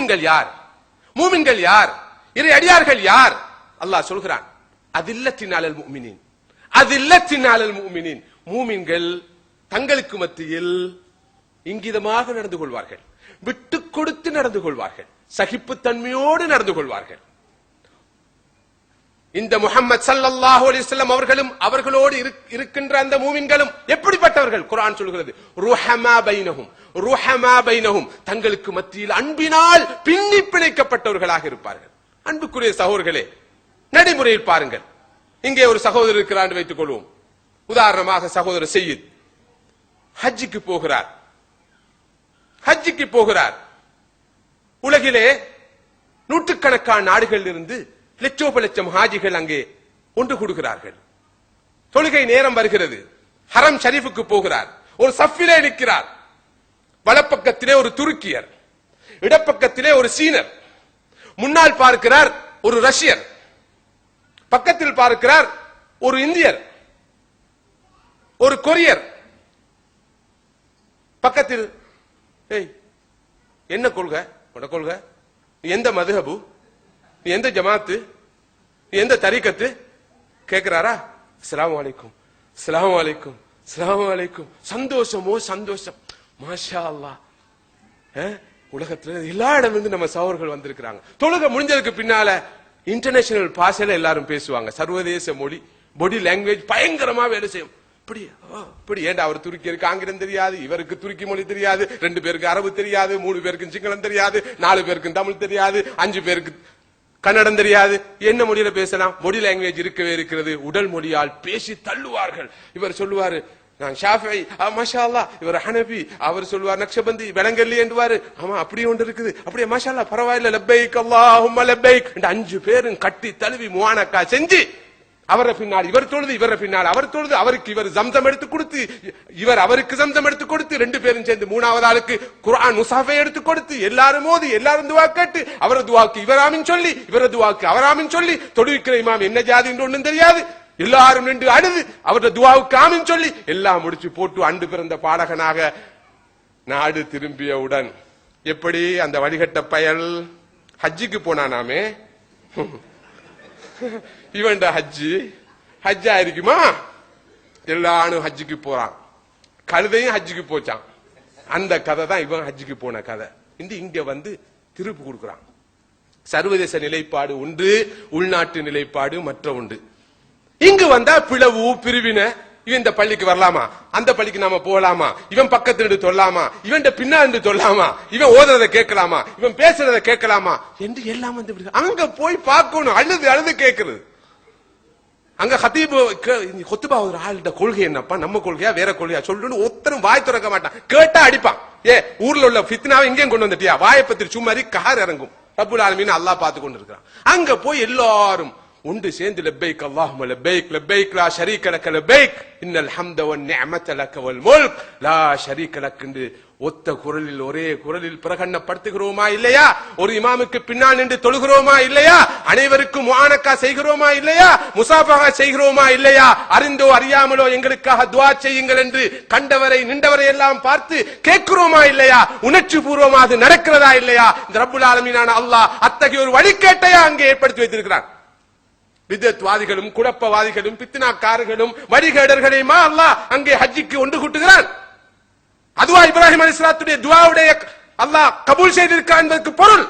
மூமின்கள் யார்? மூமின்கள் யார்? இறை அடியார்கள் யார்? அல்லாஹ் சொல்கிறான் அதில்லத்தினாலல் முஃமினீன். அதில்லத்தினாலல் மூமினின் மூமின்கள் தங்களுக்கு மத்தியில் இங்கிதமாக நடந்து கொள்வார்கள் விட்டு கொடுத்து நடந்து கொள்வார்கள் சகிப்புத்தன்மையோடு நடந்து கொள்வார்கள். இந்த முகமது சல்லாஹு அலிஸ்லாம் அவர்களும் அவர்களோடு இருக்- இருக்கின்ற அந்த மூமின்களும் எப்படிப்பட்டவர்கள்? குரான் சொல்கிறது ருஹமா பைனகும் ருஹமா பைனகும் தங்களுக்கு மத்தியில் அன்பினால் பின்னி பிணைக்கப்பட்டவர்களாக இருப்பார்கள். அன்புக்குரிய சகோதரர்களே நடைமுறையில் பாருங்கள். இங்கே ஒரு சகோதரர் இருக்கிறார் வைத்துக் கொள்வோம். உதாரணமாக சகோதரர் செய்யித் ஹஜ்ஜிக்கு போகிறார். ஹஜ்ஜிக்கு போகிறார். உலகிலே நூற்றுக்கணக்கான நாடுகளில் இருந்து லட்சோப லட்சம் ஹாஜிகள் அங்கே ஒன்று கூடுகிறார்கள். தொழுகை நேரம் வருகிறது. ஹரம் ஷரீஃபுக்கு போகிறார். ஒரு சஃபிலே நிற்கிறார். வலப்பக்கத்திலே ஒரு துருக்கியர். இடப்பக்கத்திலே ஒரு சீனர். முன்னால் பார்க்கிறார் ஒரு ரஷ்யர். பக்கத்தில் பார்க்கிறார் ஒரு இந்தியர். ஒரு கொரியர். பக்கத்தில் என்ன கொள்கை? உன கொள்கை? எந்த மதுஹபு? நீ எந்த ஜமாத்து? நீ எந்த தரிக்கத்து? கேட்கிறாரா அஸ்ஸலாமு வலைக்கும் அஸ்ஸலாமு அலைக்கும். அஸ்ஸலாமு அலைக்கும். சந்தோஷமோ சந்தோஷம். மாஷா அல்லா உலகத்துல எல்லா இடமிருந்து நம்ம சகோர்கள் வந்திருக்கிறாங்க. தொழுகை முடிஞ்சதுக்கு பின்னால இன்டர்நேஷனல் பாஷையில எல்லாரும் பேசுவாங்க. சர்வதேச மொழி பாடி லாங்குவேஜ் பயங்கரமா வேலை செய்யும். இப்படி இப்படி. ஏண்டா அவர் துருக்கியருக்கு ஆங்கிலம் தெரியாது இவருக்கு துருக்கி மொழி தெரியாது ரெண்டு பேருக்கு அரபு தெரியாது மூணு பேருக்கு சிங்களம் தெரியாது நாலு பேருக்கு தமிழ் தெரியாது அஞ்சு பேருக்கு கன்னடம் தெரியாது. என்ன மொழியில பேசலாம்? மொழி லாங்குவேஜ் இருக்கவே இருக்கிறது. உடல் மொழியால் பேசி தள்ளுவார்கள். இவர் சொல்லுவாரு நான் ஷாஃபி மஷா அல்லா இவர் ஹனபி அவர் சொல்லுவார் நக்ஷபந்தி விளங்கல்லி என்றுவாரு. ஆமா அப்படி ஒன்று இருக்குது. அப்படியே மஷாலா அல்லா பரவாயில்ல லப்பைக் அல்லாஹும்ம லப்பைக். என்று அஞ்சு பேரும் கட்டி தழுவி முவானக்கா செஞ்சு அவரை பின்னால் இவர் தொழுது இவரை பின்னால் அவர் தொழுது அவருக்கு இவர் சம்சம் எடுத்து கொடுத்து இவர் அவருக்கு சம்சம் எடுத்து கொடுத்து ரெண்டு பேரும் சேர்ந்து மூணாவது ஆளுக்கு குர்ஆன் முசாஃபை எடுத்து கொடுத்து எல்லாரும் மோதி எல்லாரும் துவா கேட்டு அவரது துவாக்கு இவராமின் சொல்லி இவரது துவாக்கு அவராமின் சொல்லி தொடுவிக்கிற இமாம் என்ன ஜாதி என்று ஒண்ணும் தெரியாது. எல்லாரும் நின்று அழுது அவரது துவாவுக்கு ஆமின் சொல்லி எல்லாம் முடிச்சு போட்டு அண்டு பிறந்த பாடகனாக நாடு திரும்பியவுடன் எப்படி அந்த வழிகட்ட பயல் ஹஜ்ஜிக்கு போனானாமே இவன்டா ஹஜ்ஜி. ஹஜ்ஜா இருக்குமா? எல்லாரும் ஹஜ்ஜுக்கு போறான். கழுதையும் ஹஜ்ஜுக்கு போச்சான் அந்த கதை தான் இவன் ஹஜ்ஜுக்கு போன கதை. இந்த இங்க வந்து திருப்பு கொடுக்குறான். சர்வதேச நிலைப்பாடு உண்டு உள்நாட்டு நிலைப்பாடு மற்ற உண்டு இங்கு வந்தா பிளவு பிரிவினை. இவன் இந்த பள்ளிக்கு வரலாமா? அந்த பள்ளிக்கு நாம போகலாமா? இவன் பக்கத்துல இருந்து தொல்லாமா? இவன் பின்னா இருந்து தொல்லாமா? இவன் ஓதுறத கேட்கலாமா? இவன் பேசுறத கேட்கலாமா? என்று எல்லாம் வந்து அங்க போய் பார்க்கணும். அழுது அழுது கேட்கறது அங்க ஹத்தீப் கொத்துபா ஒரு ஆள்கிட்ட கொள்கை என்னப்பா? நம்ம கொள்கையா வேற கொள்கையா? சொல்லுன்னு ஒத்தனும் வாய் திறக்க மாட்டான். கேட்டா அடிப்பான். ஏ ஊர்ல உள்ள ஃபித்னாவை இங்கேயும் கொண்டு வந்துட்டியா? வாயை பத்திரி சும்மாரி கார் இறங்கும். ரப்புல் ஆலமீன் அல்லா பார்த்து கொண்டு இருக்கிறான். அங்க போய் எல்லாரும் ஒன்று சேர்ந்து லெப்பைக் அல்லாஹும் லெப்பைக் லெப்பைக் லா ஷரீக லக்க லெப்பைக். இன்னல் ஹம்த வன் நிஅமத லக்க வல் முல்க். லா ஷரீக லக் என்று ஒத்த குரலில் ஒரே குரலில் பிரகடனப்படுத்துகிறோமா இல்லையா? ஒரு இமாமுக்கு பின்னால் நின்று தொழுகிறோமா இல்லையா? அனைவருக்கும் முஆனக்கா செய்கிறோமா இல்லையா? முசாஃபகா செய்கிறோமா இல்லையா? அறிந்தோ அறியாமலோ எங்களுக்காக துவா செய்யுங்கள் என்று கண்டவரை நின்றவரை எல்லாம் பார்த்து கேட்கிறோமா இல்லையா? உணர்ச்சி பூர்வமா அது நடக்கிறதா இல்லையா? இந்த ரப்புல் ஆலமீனான அல்லாஹ் அத்தகைய ஒரு வழிகேட்டையா அங்கே ஏற்படுத்தி வைத்திருக்கிறான். விதத்வாதிகளும் குழப்பவாதிகளும் பித்தினாக்காரர்களும் வழிகேடர்களையுமா அல்லாஹ் அங்கே ஹஜ்ஜிக்கு ஒன்று கூட்டுகிறான். அதுவா இப்ராஹிம் அலிஸ்லாத்துடைய துவாவுடைய அல்லாஹ் கபூல் செய்திருக்கான் என்பதற்கு பொருள்.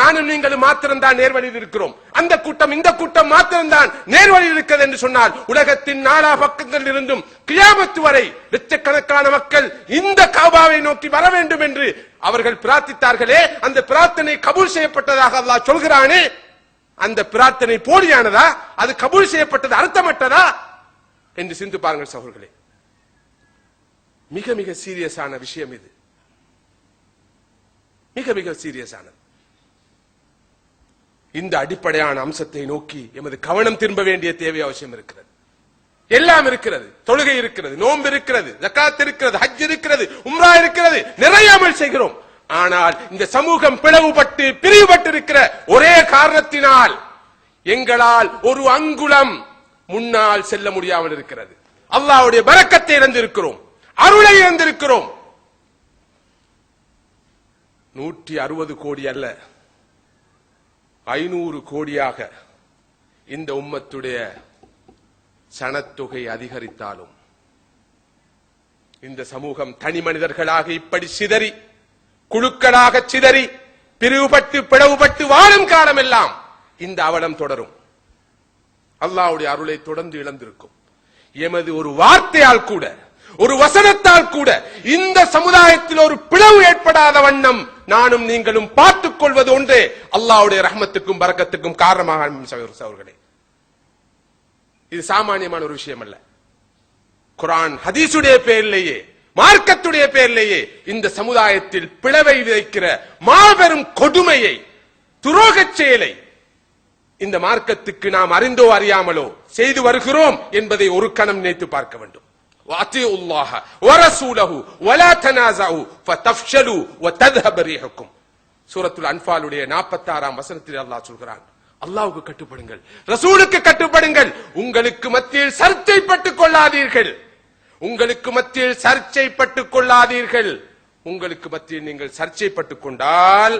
நானும் நீங்களும் மாத்திரம்தான் நேர்வழியில் இருக்கிறோம். அந்த கூட்டம் இந்த கூட்டம் மாத்திரம்தான் நேர்வழியில் இருக்கிறது என்று சொன்னால் உலகத்தின் நாலா பக்கங்களில் இருந்தும் கியாமத்து வரை லட்சக்கணக்கான மக்கள் இந்த காபாவை நோக்கி வர வேண்டும் என்று அவர்கள் பிரார்த்தித்தார்களே. அந்த பிரார்த்தனை கபூல் செய்யப்பட்டதாக அல்லாஹ் சொல்கிறானே. அந்த பிரார்த்தனை போலியானதா? அது கபூல் செய்யப்பட்டது அர்த்தமற்றதா? என்று சிந்து பாருங்கள் சகோதரர்களே. மிக மிக சீரியஸான விஷயம் இது. மிக மிக சீரியஸானது. இந்த அடிப்படையான அம்சத்தை நோக்கி எமது கவனம் திரும்ப வேண்டிய தேவை அவசியம் இருக்கிறது. எல்லாம் இருக்கிறது. தொழுகை இருக்கிறது நோன்பு இருக்கிறது ஜக்காத் இருக்கிறது ஹஜ் இருக்கிறது உம்ரா இருக்கிறது. நிறைய அமல் செய்கிறோம். ஆனால் இந்த சமூகம் பிளவுபட்டு பிரிவுபட்டிருக்கிற ஒரே காரணத்தினால் எங்களால் ஒரு அங்குலம் முன்னால் செல்ல முடியாமல் இருக்கிறது. அல்லாவுடைய பறக்கத்தை இழந்திருக்கிறோம். அருளை இழந்திருக்கிறோம். நூற்றி அறுபது கோடி அல்ல ஐநூறு கோடியாக இந்த உம்மத்துடைய சனத்தொகை அதிகரித்தாலும் இந்த சமூகம் தனி மனிதர்களாக இப்படி சிதறி குழுக்களாக சிதறி பிரிவுபட்டு பிளவுபட்டு வாழும் காலமெல்லாம் இந்த அவலம் தொடரும். அல்லாவுடைய அருளை தொடர்ந்து இழந்திருக்கும். எமது ஒரு வார்த்தையால் கூட ஒரு வசனத்தால் கூட இந்த சமுதாயத்தில் ஒரு பிளவு ஏற்படாத வண்ணம் நானும் நீங்களும் பார்த்துக் கொள்வது ஒன்றே அல்லாவுடைய ரஹமத்துக்கும் பரக்கத்துக்கும் காரணமாக அவர்களே இது சாமானியமான ஒரு விஷயம் அல்ல குரான் ஹதீசுடைய பேரிலேயே மார்க்கத்துடைய பேரிலேயே இந்த சமுதாயத்தில் பிளவை விதைக்கிற மாபெரும் கொடுமையை துரோகச் செயலை இந்த மார்க்கத்துக்கு நாம் அறிந்தோ அறியாமலோ செய்து வருகிறோம் என்பதை ஒரு கணம் நினைத்து பார்க்க வேண்டும் وَأَطِيعُوا اللَّهَ وَرَسُولَهُ وَلَا تَنَازَعُوا فَتَفْشَلُوا وَتَذْهَبَ رِيحُكُمْ சூரத்துல் அன்பாலுடைய 46ஆம் வசனத்தில் அல்லாஹ் சொல்கிறான் அல்லாஹ்வுக்கு கட்டுப்படுங்கள் ரசூலுக்கு கட்டுப்படுங்கள் உங்களுக்கு மத்தியில் சர்ச்சைப்பட்டுக் கொள்ளாதீர்கள் உங்களுக்கு மத்தியில் சர்ச்சைப்பட்டுக் கொள்ளாதீர்கள் உங்களுக்கு மத்தியில் நீங்கள் சர்ச்சைப்பட்டுக் கொண்டால்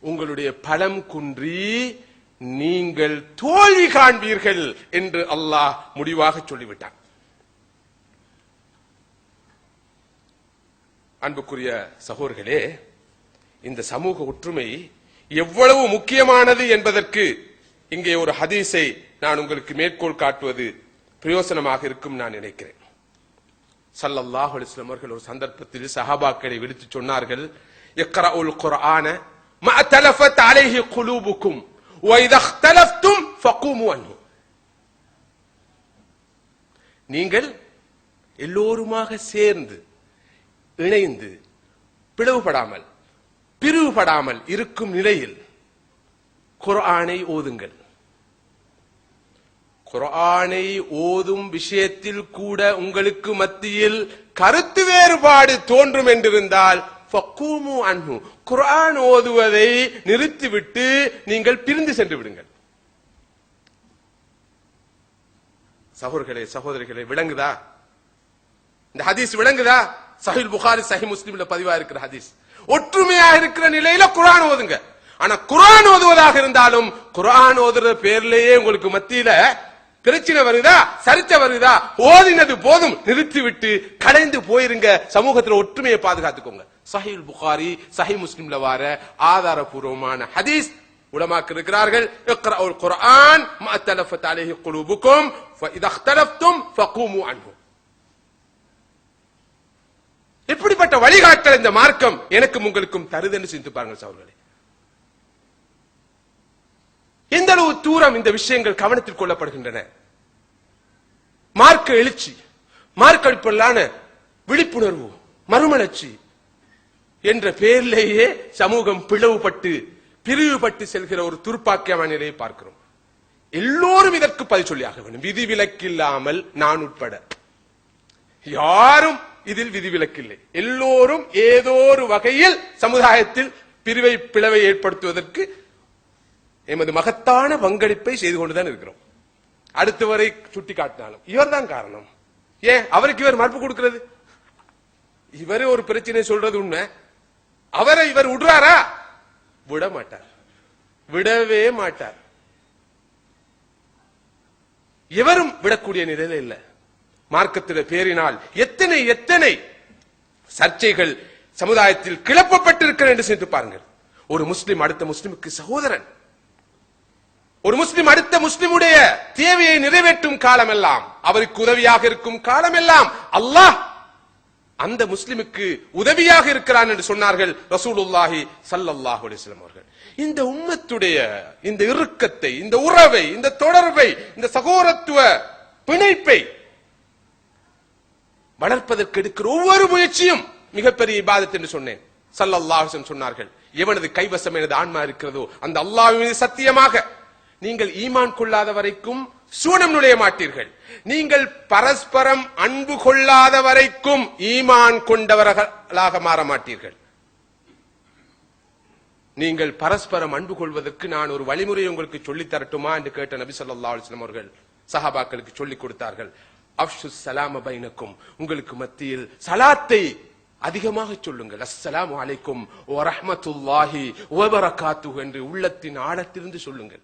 உங்களுடைய பலம் குன்றி நீங்கள் தோல்வி காண்பீர்கள் என்று அல்லாஹ் முடிவாக சொல்லிவிட்டான். அன்புக்குரிய சகோதரர்களே இந்த சமூக ஒற்றுமை எவ்வளவு முக்கியமானது என்பதற்கு இங்கே ஒரு ஹதீஸை நான் உங்களுக்கு மேற்கோள் காட்டுவது பிரயோசனமாக இருக்கும் நான் நினைக்கிறேன். சல்லல்லாஹு அலைஹி அவர்கள் ஒரு சந்தர்ப்பத்தில் சஹாபாக்களை விடுத்து சொன்னார்கள் இக்ரஉல் குர்ஆன மா தலஃபத் அலைஹி குலூபுக்கும் வ நீங்கள் எல்லோருமாக சேர்ந்து இணைந்து பிளவுபடாமல் பிரிவுபடாமல் இருக்கும் நிலையில் குர்ஆனை ஓதுங்கள். குரானை ஓதும் விஷயத்தில் கூட உங்களுக்கு மத்தியில் கருத்து வேறுபாடு தோன்றும் என்றிருந்தால் ஃபக்கூமு அன்ஹு. குரான் ஓதுவதை நிறுத்திவிட்டு நீங்கள் பிரிந்து சென்று விடுங்கள். சகோதரர்களே சகோதரிகளே விளங்குதா? இந்த ஹதீஸ் விளங்குதா? சஹில் புகாரி சஹி முஸ்லீம்ல பதிவா இருக்கிற ஹதீஸ். ஒற்றுமையாக இருக்கிற நிலையில குரான் ஓதுங்க. ஆனா குரான் ஓதுவதாக இருந்தாலும் குரான் ஓதுற பேர்லயே உங்களுக்கு மத்தியில பிரச்சனை வருதா? சரிச்சை வருதா? ஓதினது போதும். நிறுத்திவிட்டு கடைந்து கலைந்து போயிருங்க. சமூகத்துல ஒற்றுமையை பாதுகாத்துக்கோங்க. சஹில் புகாரி சஹி முஸ்லிம்ல வார ஆதாரபூர்வமான ஹதீஸ் உலமாக்கு இருக்கிறார்கள். இக்ரவுல் குர்ஆன் மா தலஃபத் அலைஹி குலூபுக்கும் ஃபஇதா இக்தலஃப்தும் ஃபகூமு அன்ஹு. இப்படிப்பட்ட வழிகாட்டல் இந்த மார்க்கம் எனக்கும் உங்களுக்கும் தருதுன்னு சிந்தித்து பாருங்கள் சகோதரர்களே. எந்த அளவு தூரம் இந்த விஷயங்கள் கவனத்தில் கொள்ளப்படுகின்றன? மார்க்க எழுச்சி மார்க்க அடிப்படையிலான விழிப்புணர்வு மறுமலர்ச்சி என்ற பெயரிலேயே சமூகம் பிளவுபட்டு பிரிவுபட்டு செல்கிற ஒரு துர்ப்பாக்கியமான நிலையை பார்க்கிறோம். எல்லோரும் இதற்கு பதில் சொல்லியாக வேண்டும். விதிவிலக்கில்லாமல் நான் உட்பட. யாரும் இதில் விதிவிலக்கில்லை. எல்லோரும் ஏதோ ஒரு வகையில் சமுதாயத்தில் பிரிவை பிளவை ஏற்படுத்துவதற்கு எமது மகத்தான பங்களிப்பை செய்து கொண்டுதான் இருக்கிறோம். அடுத்தவரை சுட்டி காட்டினாலும் இவர்தான் காரணம். ஏன்? அவருக்கு இவர் மறுப்பு கொடுக்கிறது. இவரே ஒரு பிரச்சனை சொல்றது உண்மை. அவரை இவர் விடுறாரா? விட மாட்டார். விடவே மாட்டார். எவரும் விடக்கூடிய நிலையில இல்ல. மார்க்கத்தில பேரினால் எத்தனை எத்தனை சர்ச்சைகள் சமுதாயத்தில் கிளப்பப்பட்டிருக்கிற என்று சிந்தித்து பாருங்கள். ஒரு முஸ்லிம் அடுத்த முஸ்லிமுக்கு சகோதரன். ஒரு முஸ்லிம் அடுத்த முஸ்லிமுடைய தேவையை நிறைவேற்றும் காலமெல்லாம் அவருக்கு உதவியாக இருக்கும் காலமெல்லாம் அல்லாஹ் அந்த முஸ்லிமுக்கு உதவியாக இருக்கிறான் என்று சொன்னார்கள் ரசூலுல்லாஹி சல்லல்லாஹு அலைஹி அவர்கள். இந்த உம்மத்துடைய இந்த இறுக்கத்தை இந்த உறவை இந்த தொடர்பை இந்த சகோதரத்துவ பிணைப்பை வளர்ப்பதற்கு எடுக்கிற ஒவ்வொரு முயற்சியும் மிகப்பெரிய இபாதத் என்று சொன்னேன். சல்லல்லாஹு அலைஹி சொன்னார்கள் எவனது கைவசம் எனது ஆன்மா இருக்கிறதோ அந்த அல்லாஹ்வின் சத்தியமாக நீங்கள் ஈமான் கொள்ளாத வரைக்கும் சூனம் நுழைய மாட்டீர்கள். நீங்கள் பரஸ்பரம் அன்பு கொள்ளாத வரைக்கும் ஈமான் கொண்டவர்களாக மாற மாட்டீர்கள். நீங்கள் பரஸ்பரம் அன்பு கொள்வதற்கு நான் ஒரு வழிமுறை உங்களுக்கு சொல்லித் தரட்டுமா என்று கேட்ட நபி சொல்லா அலைஹி அவர்கள் சஹாபாக்களுக்கு சொல்லிக் கொடுத்தார்கள். அஃஷு சலாம பைனக்கும் உங்களுக்கு மத்தியில் சலாத்தை அதிகமாக சொல்லுங்கள். அஸ்ஸலாம் அலைக்கும் வரஹ்மத்துல்லாஹி வபரகாத்துஹு என்று உள்ளத்தின் ஆழத்திலிருந்து சொல்லுங்கள்.